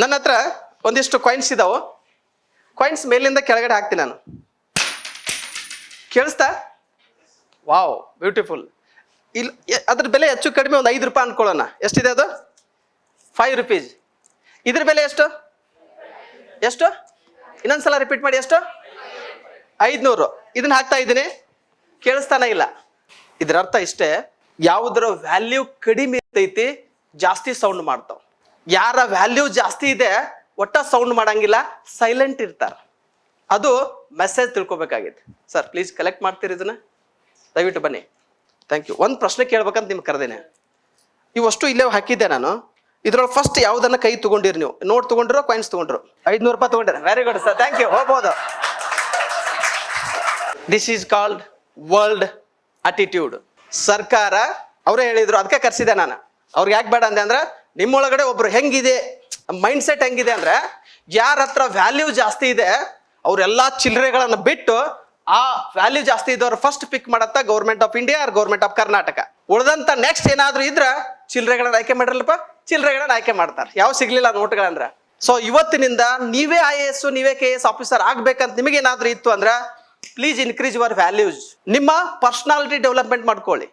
ನನ್ನ ಹತ್ರ ಒಂದಿಷ್ಟು ಕಾಯಿನ್ಸ್ ಇದಾವೆ. ಕಾಯಿನ್ಸ್ ಮೇಲಿಂದ ಕೆಳಗಡೆ ಹಾಕ್ತೀನಿ ನಾನು. ಕೇಳಿಸ್ತಾ? ವಾವ್ ಬ್ಯೂಟಿಫುಲ್ ಇಲ್ಲಿ ಅದ್ರ ಬೆಲೆ ಹೆಚ್ಚು ಕಡಿಮೆ ಒಂದು ಐದು ರೂಪಾಯಿ ಅನ್ಕೊಳ್ಳೋಣ. ಎಷ್ಟಿದೆ ಅದು? ಫೈವ್ ರುಪೀಸ್ ಇದ್ರ ಬೆಲೆ ಎಷ್ಟು? ಎಷ್ಟು? ಇನ್ನೊಂದ್ಸಲ ರಿಪೀಟ್ ಮಾಡಿ, ಎಷ್ಟು? ಐದುನೂರು. ಇದನ್ನ ಹಾಕ್ತಾ ಇದ್ದೀನಿ. ಕೇಳಿಸ್ತಾನೆ ಇಲ್ಲ? ಇದ್ರ ಅರ್ಥ ಇಷ್ಟೇ. ಯಾವುದರ ವ್ಯಾಲ್ಯೂ ಕಡಿಮೆ ಇರ್ತೈತಿ, ಜಾಸ್ತಿ ಸೌಂಡ್ ಮಾಡ್ತಾವ. ಯಾರ ವ್ಯಾಲ್ಯೂ ಜಾಸ್ತಿ ಇದೆ, ಒಟ್ಟ ಸೌಂಡ್ ಮಾಡಂಗಿಲ್ಲ ಸೈಲೆಂಟ್ ಇರ್ತಾರ. ಅದು ಮೆಸೇಜ್ ತಿಳ್ಕೊಬೇಕಾಗಿತ್ತು ಸರ್ ಪ್ಲೀಸ್ ಕಲೆಕ್ಟ್ ಮಾಡ್ತೀರಿ ಇದನ್ನ? ದಯವಿಟ್ಟು ಬನ್ನಿ. ಥ್ಯಾಂಕ್ ಯು ಒಂದು ಪ್ರಶ್ನೆ ಕೇಳ್ಬೇಕಂತ ನಿಮ್ಗೆ ಕರೆದೇನೆ. ಇವಷ್ಟು ಇಲ್ಲೇ ಹಾಕಿದ್ದೆ ನಾನು. ಇದ್ರೊಳಗೆ ಫಸ್ಟ್ ಯಾವ್ದನ್ನ ಕೈ ತಗೊಂಡಿರಿ ನೀವು? ನೋಟ್ ತಗೊಂಡಿರೋ ಕಾಯಿನ್ಸ್ ತಗೊಂಡ್ರು? ಐದ್ನೂರು ರೂಪಾಯಿ ತಗೊಂಡಿರ? Very good sir thank you ಹೋಗ್ಬೋದು. This is called world attitude ಸರ್ಕಾರ, ಅವರೇ ಹೇಳಿದ್ರು, ಅದಕ್ಕೆ ಕರೆಸಿದೆ ನಾನು. ಅವ್ರಿಗೆ ಯಾಕೆ ಬೇಡ ಅಂದೆ ಅಂದ್ರೆ ನಿಮ್ಮೊಳಗಡೆ ಒಬ್ರು ಹೆಂಗಿದೆ? ಮೈಂಡ್ ಸೆಟ್ ಹೆಂಗಿದೆ ಅಂದ್ರೆ ಯಾರ ಹತ್ರ ವ್ಯಾಲ್ಯೂ ಜಾಸ್ತಿ ಇದೆ, ಅವರೆಲ್ಲ ಚಿಲ್ಲರೆಗಳನ್ನ ಬಿಟ್ಟು ಆ ವ್ಯಾಲ್ಯೂ ಜಾಸ್ತಿ ಇದ್ದವ್ರು ಫಸ್ಟ್ ಪಿಕ್ ಮಾಡತ್ತ government of India or government of Karnataka ಉಳ್ದಂಥ next ಏನಾದರೂ ಇದ್ರೆ ಚಿಲ್ಲರೆಗಳನ್ನ ಆಯ್ಕೆ ಮಾಡಿರಲ್ಲಪ್ಪ ಚಿಲ್ಲರೆಗಳನ್ನ ಆಯ್ಕೆ ಮಾಡ್ತಾರೆ. ಯಾವ ಸಿಗ್ಲಿಲ್ಲ ನೋಟ್ಗಳಂದ್ರ. ಸೊ ಇವತ್ತಿನಿಂದ ನೀವೇ ಐ ಎ ಎಸ್ ನೀವೇ ಕೆ ಎಸ್ ಆಫೀಸರ್ ಆಗ್ಬೇಕಂತ ನಿಮಗೇನಾದ್ರೂ ಇತ್ತು ಅಂದ್ರೆ ಪ್ಲೀಸ್ ಇನ್ಕ್ರೀಸ್ ಯುವರ್ ವ್ಯಾಲ್ಯೂಸ್ ನಿಮ್ಮ ಪರ್ಸನಾಲಿಟಿ ಡೆವಲಪ್ಮೆಂಟ್ ಮಾಡ್ಕೊಳ್ಳಿ.